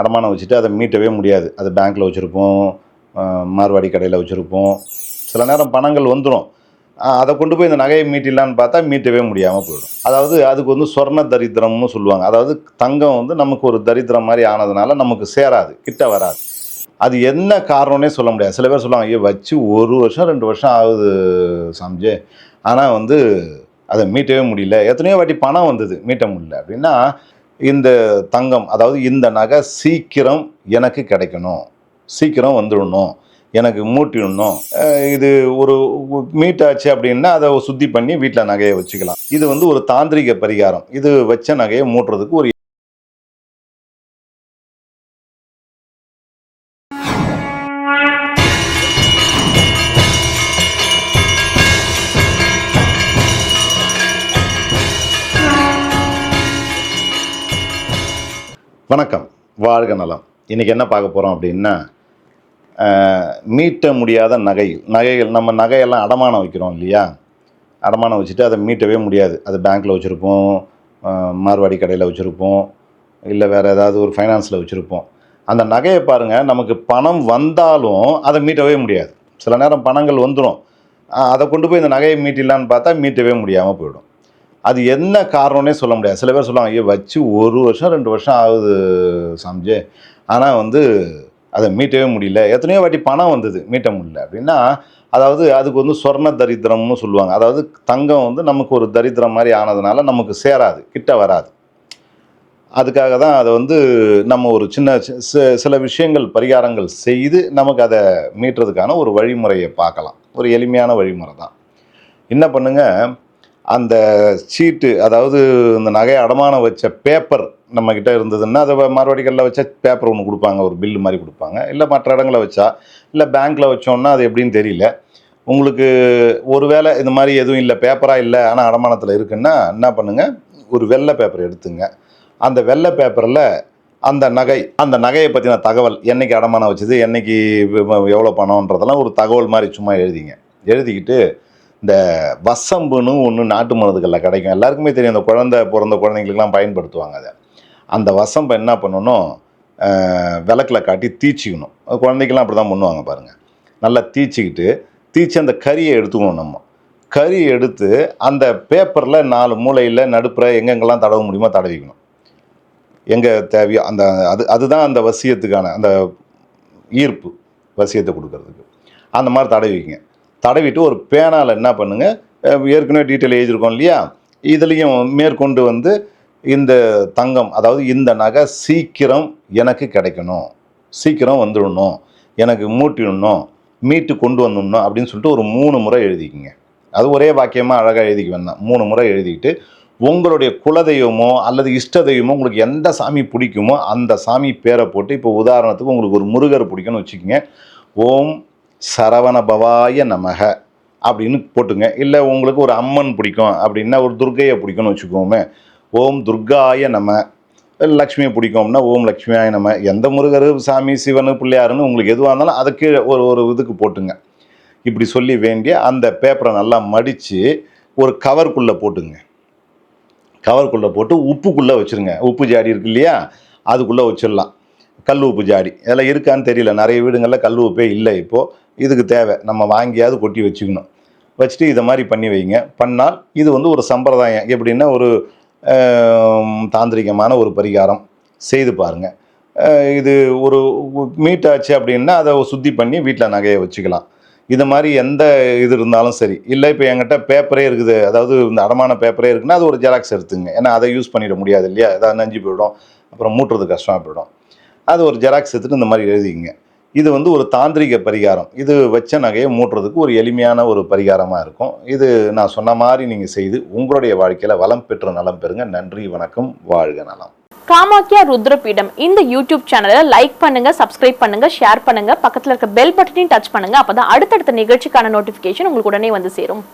அடமானம் வச்சுட்டு அதை மீட்டவே முடியாது. அது பேங்க்கில் வச்சுருப்போம் மார்வாடி கடையில் வச்சுருப்போம். சில நேரம் பணங்கள் வந்துடும் அதை கொண்டு போய் இந்த நகையை மீட்டிடலான்னு பார்த்தா மீட்டவே முடியாமல் போயிடும். அதாவது அதுக்கு வந்து சொர்ண தரித்திரம்னு சொல்லுவாங்க. அதாவது தங்கம் வந்து நமக்கு ஒரு தரித்திரம் மாதிரி ஆனதுனால நமக்கு சேராது கிட்ட வராது. அது என்ன காரணம்னே சொல்ல முடியாது. சில பேர் சொல்லுவாங்க ஐயோ வச்சு ஒரு வருஷம் ரெண்டு வருஷம் ஆகுது சாமிஜே. ஆனால் வந்து அதை மீட்டவே முடியல. எத்தனையோ வாட்டி பணம் வந்தது மீட்ட முடியல. அப்படின்னா இந்த தங்கம் அதாவது இந்த நகை சீக்கிரம் எனக்கு கிடைக்கணும். சீக்கிரம் வந்துடணும். எனக்கு மூட்டிடணும். இது ஒரு மீட் ஆச்சு அப்படின்னா அதை சுத்தி பண்ணி வீட்டில் நகையை வச்சுக்கலாம். இது வந்து ஒரு தாந்திரிக பரிகாரம். இது வச்ச நகையை மூட்டுறதுக்கு ஒரு வணக்கம். வாழ்க நலம். இன்னைக்கு என்ன பார்க்க போகிறோம் அப்படின்னா மீட்ட முடியாத நகைகள். நகைகள் நம்ம நகையெல்லாம் அடமானம் வைக்கிறோம் இல்லையா? அடமானம் வச்சுட்டு அதை மீட்டவே முடியாது. அது பேங்க்கில் வச்சுருப்போம் மார்வாடி கடையில் வச்சுருப்போம் இல்லை வேறு ஏதாவது ஒரு ஃபைனான்ஸில் வச்சுருப்போம். அந்த நகையை பாருங்கள் நமக்கு பணம் வந்தாலும் அதை மீட்டவே முடியாது. சில நேரம் பணங்கள் வந்துடும் அதை கொண்டு போய் இந்த நகையை மீட்டிடலான்னு பார்த்தா மீட்டவே முடியாமல் போயிடும். அது என்ன காரணம்னே சொல்ல முடியாது. சில பேர் சொல்லுவாங்க ஐயோ வச்சு ஒரு வருஷம் ரெண்டு வருஷம் ஆகுது சாமிஜே. ஆனால் வந்து அதை மீட்டவே முடியல. எத்தனையோ வாட்டி பணம் வந்தது மீட்ட முடியல. அப்படின்னா அதாவது அதுக்கு வந்து சொர்ண தரித்திரம்னு சொல்லுவாங்க. அதாவது தங்கம் வந்து நமக்கு ஒரு தரித்திரம் மாதிரி ஆனதுனால நமக்கு சேராது கிட்ட வராது. அதுக்காக தான் அதை வந்து நம்ம ஒரு சின்ன சி- சில விஷயங்கள் பரிகாரங்கள் செய்து நமக்கு அதை மீட்டுறதுக்கான ஒரு வழிமுறையை பார்க்கலாம். ஒரு எளிமையான வழிமுறை தான். என்ன பண்ணுங்கள் அந்த சீட்டு அதாவது இந்த நகையை அடமானம் வச்ச பேப்பர் நம்மக்கிட்ட இருந்ததுன்னா அதை மறுபடிகளில் வச்சா பேப்பர் ஒன்று கொடுப்பாங்க ஒரு பில்லு மாதிரி கொடுப்பாங்க. இல்லை மற்ற இடங்களில் வச்சா இல்லை பேங்க்கில் வச்சோன்னா அது எப்படின்னு தெரியல. உங்களுக்கு ஒருவேளை இந்த மாதிரி எதுவும் இல்லை பேப்பராக இல்லை ஆனால் அடமானத்தில் இருக்குன்னா என்ன பண்ணுங்கள் ஒரு வெள்ளை பேப்பர் எடுத்துங்க. அந்த வெள்ளை பேப்பரில் அந்த நகை அந்த நகையை பற்றின தகவல் என்னைக்கு அடமானம் வச்சது என்றைக்கு எவ்வளோ பணம்ன்றதெல்லாம் ஒரு தகவல் மாதிரி சும்மா எழுதிங்க. எழுதிக்கிட்டு இந்த வசம்புன்னு ஒன்று நாட்டு மருந்துகளில் கிடைக்கும். எல்லாருக்குமே தெரியும் அந்த குழந்தை பிறந்த குழந்தைங்களுக்குலாம் பயன்படுத்துவாங்க அதை. அந்த வசம்பை என்ன பண்ணணும் விளக்கில் விளக்குல காட்டி தீச்சிக்கணும். குழந்தைக்கெல்லாம் அப்படி தான் பண்ணுவாங்க பாருங்கள் நல்லா தீச்சிக்கிட்டு தீச்சி அந்த கறியை எடுத்துக்கணும் நம்ம. கறி எடுத்து அந்த பேப்பரில் நாலு மூலையில் நடுப்புற எங்கெங்கெல்லாம் தடவ முடியுமோ தடவிக்கணும் எங்கே தேவையோ அந்த அது அதுதான் அந்த வசியத்துக்கான அந்த ஈர்ப்பு வசியத்தை கொடுக்கறதுக்கு. அந்த மாதிரி தடவிங்க தடவிட்டு ஒரு பேனாவில் என்ன பண்ணுங்கள் ஏற்கனவே டீட்டெயில் எழுதியிருக்கோம் இல்லையா? இதுலேயும் மேற்கொண்டு வந்து இந்த தங்கம் அதாவது இந்த நகை சீக்கிரம் எனக்கு கிடைக்கணும். சீக்கிரம் வந்துடணும். எனக்கு மூட்டிடணும். மீட்டு கொண்டு வந்துடணும் அப்படின்னு சொல்லிட்டு ஒரு மூணு முறை எழுதிக்கிங்க. அது ஒரே வாக்கியமாக அழகாக எழுதிக்க வேண்டாம். மூணு முறை எழுதிக்கிட்டு உங்களுடைய குலதெய்வமோ அல்லது இஷ்ட தெய்வமோ உங்களுக்கு எந்த சாமி பிடிக்குமோ அந்த சாமி பேரை போட்டு இப்போ உதாரணத்துக்கு உங்களுக்கு ஒரு முருகர் பிடிக்கும்னு வச்சுக்கோங்க. ஓம் சரவணபவாய நமக அப்படின்னு போட்டுங்க. இல்லை உங்களுக்கு ஒரு அம்மன் பிடிக்கும் அப்படின்னா ஒரு துர்க்கையை பிடிக்கும்னு வச்சுக்கோமே. ஓம் துர்காய நம. லக்ஷ்மியை பிடிக்கும்னா ஓம் லக்ஷ்மியாய நம்ம எந்த முருகர் சாமி சிவனு பிள்ளையாருன்னு உங்களுக்கு எதுவாக இருந்தாலும் அதை கீழே ஒரு ஒரு இதுக்கு போட்டுங்க. இப்படி சொல்லி வேண்டிய அந்த பேப்பரை நல்லா மடித்து ஒரு கவருக்குள்ளே போட்டுங்க. கவருக்குள்ளே போட்டு உப்புக்குள்ளே வச்சுருங்க. உப்பு ஜாடி இருக்கு இல்லையா? அதுக்குள்ளே வச்சிடலாம். கல் உப்பு ஜாடி இதெல்லாம் இருக்கான்னு தெரியல. நிறைய வீடுங்களில் கல் உப்பே இல்லை இப்போது இதுக்கு தேவை. நம்ம வாங்கியாவது கொட்டி வச்சுக்கணும். வச்சுட்டு இதை மாதிரி பண்ணி வைங்க. பண்ணால் இது வந்து ஒரு சம்பிரதாயம். எப்படின்னா ஒரு தாந்திரிகமான ஒரு பரிகாரம். செய்து பாருங்கள் இது ஒரு மீட்டாச்சு அப்படின்னா அதை சுத்தி பண்ணி வீட்டில் நகையை வச்சுக்கலாம். இது மாதிரி எந்த இது இருந்தாலும் சரி. இல்லை இப்போ என்கிட்ட பேப்பரே இருக்குது. அதாவது இந்த அடமான பேப்பரே இருக்குன்னா அது ஒரு ஜெராக்ஸ் எடுத்துங்க. ஏன்னா அதை யூஸ் பண்ணிட முடியாது இல்லையா? ஏதாவது நஞ்சு போயிடும். அப்புறம் மூட்டுறது கஷ்டமாக போயிடும். அது ஒரு ஜெராக்ஸ் எடுத்துகிட்டு இந்த மாதிரி எழுதிங்க இது வந்து ஒரு தாந்திரிக பரிகாரம். இது வச்ச நகையை மூட்டுறதுக்கு ஒரு எளிமையான ஒரு பரிகாரமாக இருக்கும். இது நான் சொன்ன மாதிரி நீங்கள் செய்து உங்களுடைய வாழ்க்கையில் வளம் பெற்று நலம் பெறுங்க. நன்றி வணக்கம் வாழ்க நலம். காமாக்கியா ருத்ரபீடம். இந்த யூடியூப் சேனலை லைக் பண்ணுங்க சப்ஸ்கிரைப் பண்ணுங்க ஷேர் பண்ணுங்க. பக்கத்தில் இருக்க பெல் பட்டனையும் டச் பண்ணுங்க. அப்பதான் அடுத்தடுத்த நிகழ்ச்சிக்கான நோட்டிபிகேஷன் உங்களுக்கு உடனே வந்து சேரும்.